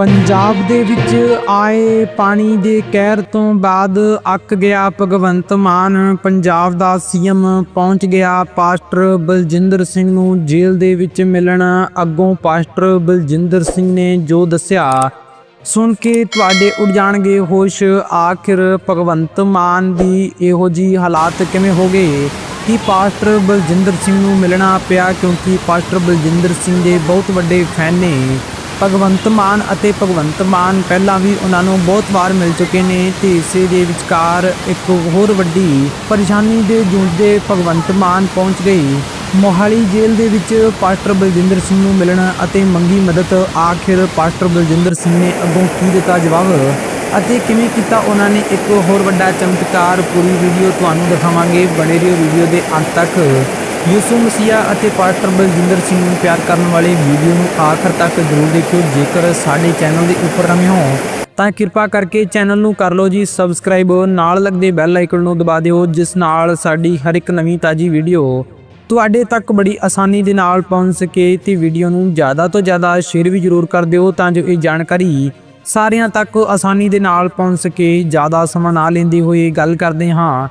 ਪੰਜਾਬ ਦੇ ਵਿੱਚ ਆਏ ਪਾਣੀ ਦੇ ਕਹਿਰ ਤੋਂ ਬਾਅਦ ਅੱਕ ਗਿਆ ਭਗਵੰਤ ਮਾਨ। ਪੰਜਾਬ ਦਾ ਸੀਐਮ ਪਹੁੰਚ ਗਿਆ ਪਾਸਟਰ ਬਲਜਿੰਦਰ ਸਿੰਘ ਨੂੰ ਜੇਲ੍ਹ ਦੇ ਵਿੱਚ ਮਿਲਣ। ਅੱਗੋਂ ਪਾਸਟਰ ਬਲਜਿੰਦਰ ਸਿੰਘ ਨੇ ਜੋ ਦੱਸਿਆ, ਸੁਣ ਕੇ ਤੁਹਾਡੇ ਉੱਡ ਜਾਣਗੇ ਹੋਸ਼। ਆਖਿਰ ਭਗਵੰਤ ਮਾਨ ਦੀ ਇਹੋ ਜੀ ਹਾਲਾਤ ਕਿਵੇਂ ਹੋ ਗਏ? ਕਿ ਪਾਸਟਰ ਬਲਜਿੰਦਰ ਸਿੰਘ ਨੂੰ ਮਿਲਣਾ ਪਿਆ? ਕਿਉਂਕਿ ਪਾਸਟਰ ਬਲਜਿੰਦਰ ਸਿੰਘ ਦੇ ਬਹੁਤ ਵੱਡੇ ਫੈਨ ਨੇ। ਭਗਵੰਤ ਮਾਨ ਅਤੇ ਭਗਵੰਤ ਮਾਨ ਪਹਿਲਾਂ ਵੀ ਉਹਨਾਂ ਨੂੰ ਬਹੁਤ ਵਾਰ ਮਿਲ ਚੁੱਕੇ ਨੇ ਤੇ ਇਸੇ ਦੇ ਵਿਚਕਾਰ ਇੱਕ ਹੋਰ ਵੱਡੀ ਪਰੇਸ਼ਾਨੀ ਦੇ ਜੂਝਦੇ ਭਗਵੰਤ ਮਾਨ ਪਹੁੰਚ ਗਏ। ਮੋਹਾਲੀ ਜੇਲ੍ਹ ਦੇ ਵਿੱਚ ਪਾਸਟਰ ਬਲਜਿੰਦਰ ਸਿੰਘ ਨੂੰ ਮਿਲਣ ਅਤੇ ਮੰਗੀ ਮਦਦ, ਆਖਿਰ ਪਾਸਟਰ ਬਲਜਿੰਦਰ ਸਿੰਘ ਨੇ ਅੱਗੋਂ ਕੀ ਦਿੱਤਾ ਜਵਾਬ? ਅਤੇ ਕਿਵੇਂ ਕੀਤਾ ਉਹਨਾਂ ਨੇ? ਇੱਕ ਹੋਰ ਵੱਡਾ ਚਮਤਕਾਰ ਪੂਰੀ ਵੀਡੀਓ ਤੁਹਾਨੂੰ ਦਿਖਾਵਾਂਗੇ। ਬਣੇ ਰਹੋ ਵੀਡੀਓ ਦੇ ਅੰਤ ਤੱਕ। ਯਿਸੂ ਮਸੀਹਾ ਅਤੇ ਪਾਸਟਰ ਬਲਜਿੰਦਰ ਸਿੰਘ ਨੂੰ ਪਿਆਰ ਕਰਨ ਵਾਲੇ ਵੀਡੀਓ ਨੂੰ ਆਖਰ ਤੱਕ ਜ਼ਰੂਰ ਦੇਖਿਓ, ਜੇਕਰ ਸਾਡੇ ਚੈਨਲ ਦੇ ਉੱਪਰ ਨਵੇਂ ਹੋ, ਤਾਂ ਕਿਰਪਾ ਕਰਕੇ ਚੈਨਲ ਨੂੰ ਕਰ ਲਓ ਜੀ ਸਬਸਕ੍ਰਾਈਬ। ਨਾਲ ਲੱਗਦੇ ਬੈਲ ਆਈਕਨ ਨੂੰ ਦਬਾ ਦਿਓ, ਜਿਸ ਨਾਲ ਸਾਡੀ ਹਰ ਇੱਕ ਨਵੀਂ ਤਾਜੀ ਵੀਡੀਓ ਤੁਹਾਡੇ ਤੱਕ ਬੜੀ ਆਸਾਨੀ ਦੇ ਨਾਲ ਪਹੁੰਚ ਸਕੇ ਤੇ ਵੀਡੀਓ ਨੂੰ ਜ਼ਿਆਦਾ ਤੋਂ ਜ਼ਿਆਦਾ ਸ਼ੇਅਰ ਵੀ ਜ਼ਰੂਰ ਕਰ ਦਿਓ, ਤਾਂ ਜੋ ਇਹ ਜਾਣਕਾਰੀ ਸਾਰਿਆਂ ਤੱਕ ਆਸਾਨੀ ਦੇ ਨਾਲ ਪਹੁੰਚ ਸਕੇ। ਜ਼ਿਆਦਾ ਸਮਾਂ ਨਾ ਲੈਂਦੇ ਹੋਏ ਗੱਲ ਕਰਦੇ ਹਾਂ।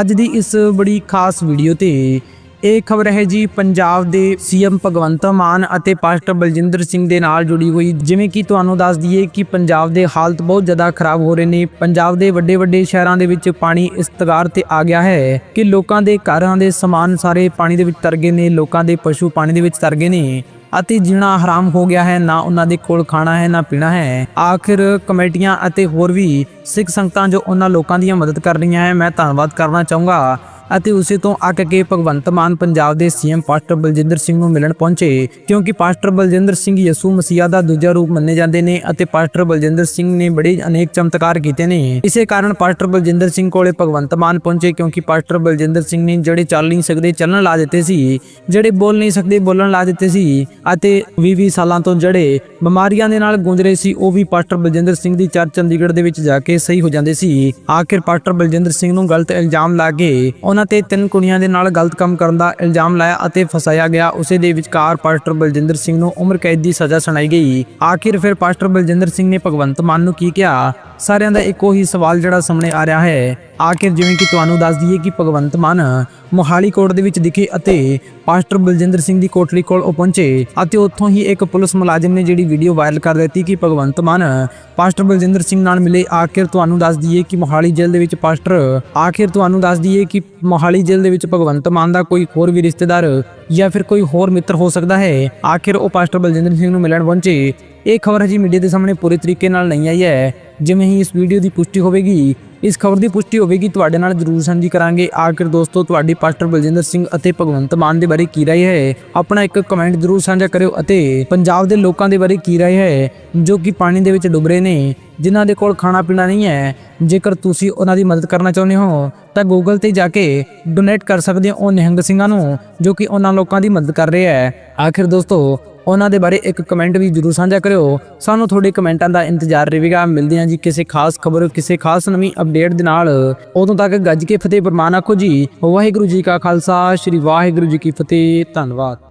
ਅੱਜ ਦੀ ਇਸ ਬੜੀ ਖਾਸ ਵੀਡੀਓ ਤੇ ਇਹ ਖਬਰ ਹੈ ਜੀ, ਪੰਜਾਬ ਦੇ ਸੀਐਮ ਭਗਵੰਤ ਮਾਨ ਅਤੇ ਪਾਸਟਰ ਬਲਜਿੰਦਰ ਸਿੰਘ ਦੇ ਨਾਲ ਜੁੜੀ ਹੋਈ। ਜਿਵੇਂ ਕਿ ਤੁਹਾਨੂੰ ਦੱਸ ਦਈਏ ਕਿ ਪੰਜਾਬ ਦੇ ਹਾਲਤ ਬਹੁਤ ਜ਼ਿਆਦਾ ਖਰਾਬ ਹੋ ਰਹੇ ਨੇ। ਪੰਜਾਬ ਦੇ ਵੱਡੇ ਵੱਡੇ ਸ਼ਹਿਰਾਂ ਦੇ ਵਿੱਚ ਪਾਣੀ ਇਸ ਤਗਾਰ ਤੇ ਆ ਗਿਆ ਹੈ ਕਿ ਲੋਕਾਂ ਦੇ ਘਰਾਂ ਦੇ ਸਮਾਨ ਸਾਰੇ ਪਾਣੀ ਦੇ ਵਿੱਚ ਤਰ ਗਏ ਨੇ, ਲੋਕਾਂ ਦੇ ਪਸ਼ੂ ਪਾਣੀ ਦੇ ਵਿੱਚ ਤਰ ਗਏ ਨੇ ਅਤੇ ਜੀਣਾ ਹਰਾਮ ਹੋ ਗਿਆ ਹੈ, ਨਾ ਉਹਨਾਂ ਦੇ ਕੋਲ ਖਾਣਾ ਹੈ, ਨਾ ਪੀਣਾ ਹੈ। ਆਖਿਰ ਕਮੇਟੀਆਂ ਅਤੇ ਹੋਰ ਵੀ ਸਿੱਖ ਸੰਗਤਾਂ ਜੋ ਉਹਨਾਂ ਲੋਕਾਂ ਦੀਆਂ ਮਦਦ ਕਰ ਰਹੀਆਂ ਹੈ, ਮੈਂ ਧੰਨਵਾਦ ਕਰਨਾ ਚਾਹੂੰਗਾ। ਅਤੇ ਉਸੇ ਤੋਂ ਅੱਕ ਕੇ ਭਗਵੰਤ ਮਾਨ ਪੰਜਾਬ ਦੇ ਸੀਐਮ ਪਾਸਟਰ ਬਲਜਿੰਦਰ ਸਿੰਘ ਨੂੰ ਮਿਲਣ ਪਹੁੰਚੇ, ਕਿਉਂਕਿ ਪਾਸਟਰ ਬਲਜਿੰਦਰ ਸਿੰਘ ਯਿਸੂ ਮਸੀਹਾ ਦਾ ਦੂਜਾ ਰੂਪ ਮੰਨੇ ਜਾਂਦੇ ਨੇ ਅਤੇ ਪਾਸਟਰ ਬਲਜਿੰਦਰ ਸਿੰਘ ਨੇ ਬੜੇ ਅਨੇਕ ਚਮਤਕਾਰ ਕੀਤੇ ਨੇ। ਇਸੇ ਕਾਰਨ ਪਾਸਟਰ ਬਲਜਿੰਦਰ ਸਿੰਘ ਕੋਲੇ ਭਗਵੰਤ ਮਾਨ ਪਹੁੰਚੇ, ਕਿਉਂਕਿ ਪਾਸਟਰ ਬਲਜਿੰਦਰ ਸਿੰਘ ਨੇ ਜਿਹੜੇ ਚੱਲ ਨਹੀਂ ਸਕਦੇ ਚੱਲਣ ਲਾ ਦਿੱਤੇ ਸੀ, ਜਿਹੜੇ ਬੋਲ ਨਹੀਂ ਸਕਦੇ ਬੋਲਣ ਲਾ ਦਿੱਤੇ ਸੀ ਅਤੇ 20-20 ਸਾਲਾਂ ਤੋਂ ਜਿਹੜੇ ਬਿਮਾਰੀਆਂ ਦੇ ਨਾਲ ਗੁੰਜ ਰਹੇ ਸੀ, ਉਹ ਵੀ ਪਾਸਟਰ ਬਲਜਿੰਦਰ ਸਿੰਘ ਦੀ ਚਰਚ ਚੰਡੀਗੜ੍ਹ ਦੇ ਵਿੱਚ ਜਾ ਕੇ ਸਹੀ ਹੋ ਜਾਂਦੇ ਸੀ। ਆਖਿਰ ਪਾਸਟਰ ਬਲਜਿੰਦਰ ਸਿੰਘ ਨੂੰ ਗਲਤ ਇਲਜ਼ਾਮ ਲਾ ਕੇ ਉਹਨਾਂ ਤੇ ਤਿੰਨ ਕੁੜੀਆਂ ਦੇ ਨਾਲ ਗਲਤ ਕੰਮ ਕਰਨ ਦਾ ਇਲਜ਼ਾਮ ਲਾਇਆ ਅਤੇ ਫਸਾਇਆ ਗਿਆ। ਉਸੇ ਦੇ ਵਿਚਕਾਰ ਪਾਸਟਰ ਬਲਜਿੰਦਰ ਸਿੰਘ ਨੂੰ ਉਮਰ ਕੈਦ ਦੀ ਸਜ਼ਾ ਸੁਣਾਈ ਗਈ। ਆਖਿਰ ਫਿਰ ਪਾਸਟਰ ਬਲਜਿੰਦਰ ਸਿੰਘ ਨੇ ਭਗਵੰਤ ਮਾਨ ਨੂੰ ਕੀ ਕਿਹਾ? ਸਾਰਿਆਂ ਦਾ ਇੱਕੋ ਹੀ ਸਵਾਲ ਜਿਹੜਾ ਸਾਹਮਣੇ ਆ ਰਿਹਾ ਹੈ। ਆਖਿਰ ਜਿਵੇਂ ਕਿ ਤੁਹਾਨੂੰ ਦੱਸ ਦਈਏ ਕਿ ਭਗਵੰਤ ਮਾਨ ਮੋਹਾਲੀ ਕੋਰਟ ਦੇ ਵਿੱਚ ਦਿਖੇ ਅਤੇ ਪਾਸਟਰ ਬਲਜਿੰਦਰ ਸਿੰਘ ਦੀ ਕੋਠੜੀ ਕੋਲ ਉਹ ਪਹੁੰਚੇ ਅਤੇ ਉੱਥੋਂ ਹੀ ਇੱਕ ਪੁਲਿਸ ਮੁਲਾਜ਼ਮ ਨੇ ਜਿਹੜੀ ਵੀਡੀਓ ਵਾਇਰਲ ਕਰ ਦਿੱਤੀ ਕਿ ਭਗਵੰਤ ਮਾਨ ਪਾਸਟਰ ਬਲਜਿੰਦਰ ਸਿੰਘ ਨਾਲ ਮਿਲੇ। ਆਖਿਰ ਤੁਹਾਨੂੰ ਦੱਸ ਦਈਏ ਕਿ ਮੋਹਾਲੀ ਜੇਲ੍ਹ ਦੇ ਵਿੱਚ ਪਾਸਟਰ, ਆਖਿਰ ਤੁਹਾਨੂੰ ਦੱਸ ਦਈਏ ਕਿ ਮੋਹਾਲੀ ਜੇਲ੍ਹ ਦੇ ਵਿੱਚ ਭਗਵੰਤ ਮਾਨ ਦਾ ਕੋਈ ਹੋਰ ਵੀ ਰਿਸ਼ਤੇਦਾਰ ਜਾਂ ਫਿਰ ਕੋਈ ਹੋਰ ਮਿੱਤਰ ਹੋ ਸਕਦਾ ਹੈ। ਆਖਿਰ ਉਹ ਪਾਸਟਰ ਬਲਜਿੰਦਰ ਸਿੰਘ ਨੂੰ ਮਿਲਣ ਪਹੁੰਚੇ। ਇਹ ਖਬਰ ਹਜੇ ਮੀਡੀਆ ਦੇ ਸਾਹਮਣੇ ਪੂਰੇ ਤਰੀਕੇ ਨਾਲ ਨਹੀਂ ਆਈ ਹੈ। ਜਿਵੇਂ ਹੀ ਇਸ ਵੀਡੀਓ ਦੀ ਪੁਸ਼ਟੀ ਹੋਵੇਗੀ, ਇਸ ਖਬਰ ਦੀ ਪੁਸ਼ਟੀ ਹੋਵੇਗੀ, ਤੁਹਾਡੇ ਨਾਲ ਜਰੂਰ ਸਾਂਝੀ ਕਰਾਂਗੇ। ਆਖਿਰ ਦੋਸਤੋ, ਤੁਹਾਡੀ ਪਾਸਟਰ ਬਲਜਿੰਦਰ ਸਿੰਘ ਅਤੇ ਭਗਵੰਤ ਮਾਨ ਦੇ ਬਾਰੇ ਕੀ ਰਾਏ ਹੈ? ਆਪਣਾ ਇੱਕ ਕਮੈਂਟ ਜਰੂਰ ਸਾਂਝਾ ਕਰਿਓ ਅਤੇ ਪੰਜਾਬ ਦੇ ਲੋਕਾਂ ਦੇ ਬਾਰੇ ਕੀ ਰਾਏ ਹੈ, ਜੋ ਕਿ ਪਾਣੀ ਦੇ ਵਿੱਚ ਡੁੱਬ ਰਹੇ ਨੇ, ਜਿਨ੍ਹਾਂ ਦੇ ਕੋਲ ਖਾਣਾ ਪੀਣਾ ਨਹੀਂ ਹੈ। ਜੇਕਰ ਤੁਸੀਂ ਉਹਨਾਂ ਦੀ ਮਦਦ ਕਰਨਾ ਚਾਹੁੰਦੇ ਹੋ, ਤਾਂ ਗੂਗਲ ਤੇ ਜਾ ਕੇ ਡੋਨੇਟ ਕਰ ਸਕਦੇ ਹੋ ਉਹ ਨਿਹੰਗ ਸਿੰਘਾਂ ਨੂੰ, ਜੋ ਕਿ ਉਹਨਾਂ ਲੋਕਾਂ ਦੀ ਮਦਦ ਕਰ ਰਿਹਾ ਹੈ। ਆਖਿਰ ਦੋਸਤੋ ਉਹਨਾਂ ਦੇ ਬਾਰੇ ਇੱਕ ਕਮੈਂਟ ਵੀ ਜਰੂਰ ਸਾਂਝਾ ਕਰਿਓ। ਸਾਨੂੰ ਤੁਹਾਡੇ ਕਮੈਂਟਾਂ ਦਾ ਇੰਤਜ਼ਾਰ ਰਹੇਗਾ। ਮਿਲਦੇ ਹਾਂ ਜੀ ਕਿਸੇ ਖਾਸ ਖਬਰ, ਕਿਸੇ ਖਾਸ ਨਵੀਂ ਅਪਡੇਟ ਦੇ ਨਾਲ। ਉਦੋਂ ਤੱਕ ਗੱਜ ਕੇ ਫਤਿਹ ਪ੍ਰਮਾਨ ਆਖੋ ਜੀ। ਵਾਹਿਗੁਰੂ ਜੀ ਕਾ ਖਾਲਸਾ, ਸ੍ਰੀ ਵਾਹਿਗੁਰੂ ਜੀ ਕੀ ਫਤਿਹ। ਧੰਨਵਾਦ।